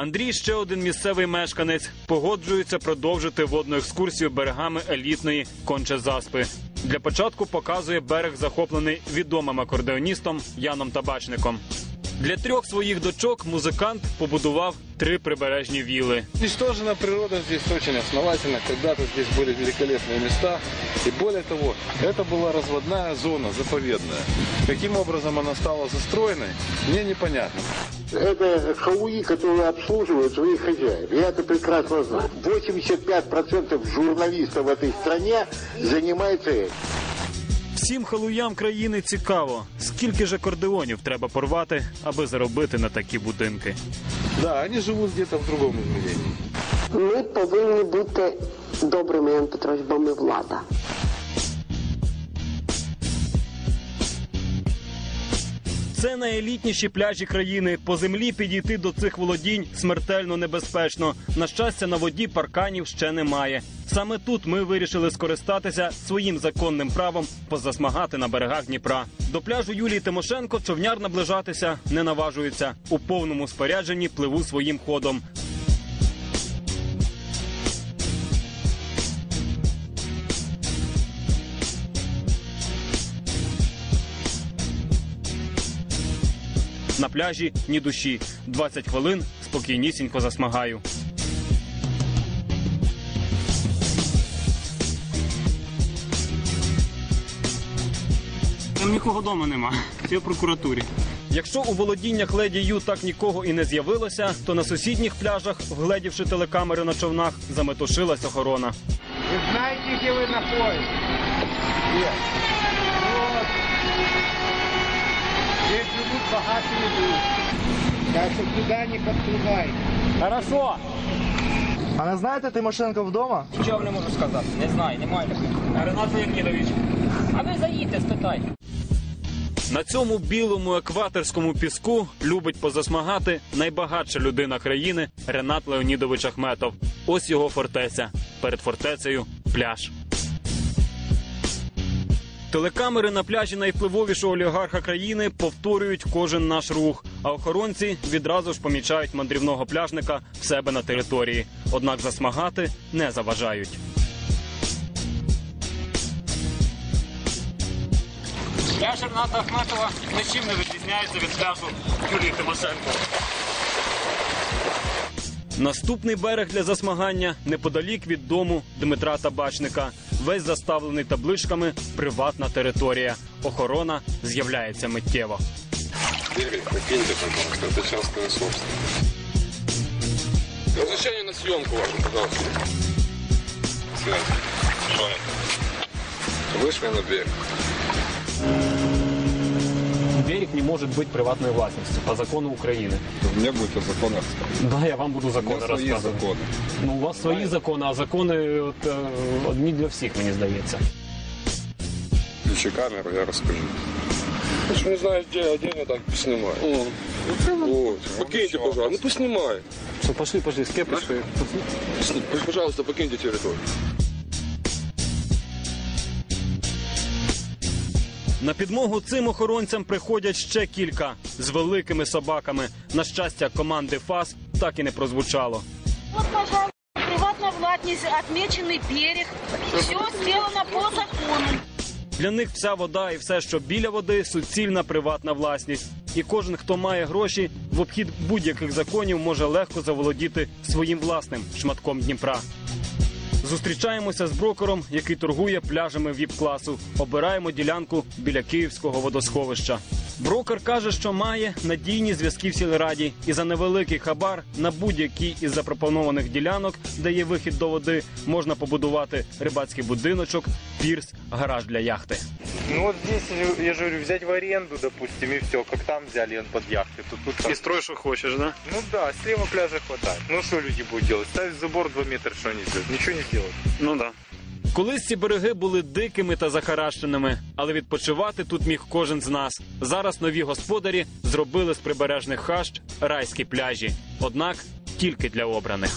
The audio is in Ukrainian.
Андрій ще один місцевий мешканець погоджується продовжити водну екскурсію берегами елітної кончезаспи. Для початку показує берег, захоплений відомим акордеоністом Яном Табачником. Для трьох своїх дочок музикант побудував три прибережні віли. Уничтожена природа здесь очень основательно. Когда-то здесь были великолепные места. И более того, это была разводная зона, заповедная. Каким образом она стала застроенной, мне непонятно. Это халуи, которые обслуживают своих хозяев. Я это прекрасно знаю. 85% журналистов в этой стране занимается этим. Всім халуям країни цікаво, скільки ж акордеонів треба порвати, аби заробити на такі будинки. Да, вони живуть десь в другому измерении. Ми повинні бути добрими, Ян Петрович, бо ми влада. Це найелітніші пляжі країни. По землі підійти до цих володінь смертельно небезпечно. На щастя, на воді парканів ще немає. Саме тут ми вирішили скористатися своїм законним правом позасмагати на берегах Дніпра. До пляжу Юлії Тимошенко човняр наближатися не наважується. У повному спорядженні пливу своїм ходом. На пляжі ні душі. 20 хвилин спокійнісінько засмагаю. Там нікого вдома нема. Всі в прокуратурі. Якщо у володіннях леді Ю так нікого і не з'явилося, то на сусідніх пляжах, вгледівши телекамери на човнах, заметушилась охорона. Вы знаете, где вы находитесь? Нет. Вот. Здесь живут богатые люди. Так что туда не подплывайте. Хорошо. А не знаєте Тимошенко вдома? Нічого вам не можу сказати. Не знаю, немає такого. Ренат Леонідович. А ви заїдьте, спитайте. На цьому білому екваторському піску любить позасмагати найбагатша людина країни Ренат Леонідович Ахметов. Ось його фортеця. Перед фортецею пляж. Телекамери на пляжі найвпливовішого олігарха країни повторюють кожен наш рух, а охоронці відразу ж помічають мандрівного пляжника в себе на території. Однак засмагати не заважають. Пляж Рената Ахметова нічим не відрізняється від пляжу Юлії Тимошенко. Наступний берег для засмагання неподалік від дому Дмитра Табачника Весь заставлений табличками Приватна територія. Охорона з'являється миттєво. Игорь, покиньте, пожалуйста, это частная собственность. Разрешение на съемку вашу, пожалуйста. Связь. Что это? Вышли на берег. Берег не може бути приватною власністю по закону України. У меня будет о законах. Да, я вам буду У закони меня свои розказувати. законы. Ну, у вас свої закони, а закони от, е, одні для всіх, мені здається. Включи камеру, я расскажу. Я ж не знаю, где, где я так снимаю. Вот. Покиньте, пожалуйста. Ну поснимай. Все, пошли, пошли, з кепочкою. Пожалуйста, покиньте территорию. На підмогу цим охоронцям приходять ще кілька з великими собаками. На щастя, команди ФАС так і не прозвучало. Вот, пожалуйста, приватная властность, отмеченный берег. Все сделано по закону. Для них вся вода і все, що біля води, суцільна приватна власність. І кожен, хто має гроші, в обхід будь-яких законів може легко заволодіти своїм власним шматком Дніпра. Зустрічаємося з брокером, який торгує пляжами віп-класу. Обираємо ділянку біля київського водосховища. Брокер каже, що має надійні зв'язки в сільраді, і за невеликий хабар на будь-якій із запропонованих ділянок, де є вихід до води, можна побудувати рибацький будиночок, пірс, гараж для яхти. Ну вот здесь, я же говорю, взять в аренду, допустим, и все, как там взяли он под яхты. Тут, тут так. строй, що хочеш, да? Ну да, слева пляжа хватает. Ну что люди будут делать? Ставить забор 2 метра, что они сделают? Ничего не сделают. Ну да. Колись ці береги були дикими та захаращеними, але відпочивати тут міг кожен з нас. Зараз нові господарі зробили з прибережних хащ райські пляжі. Однак тільки для обраних.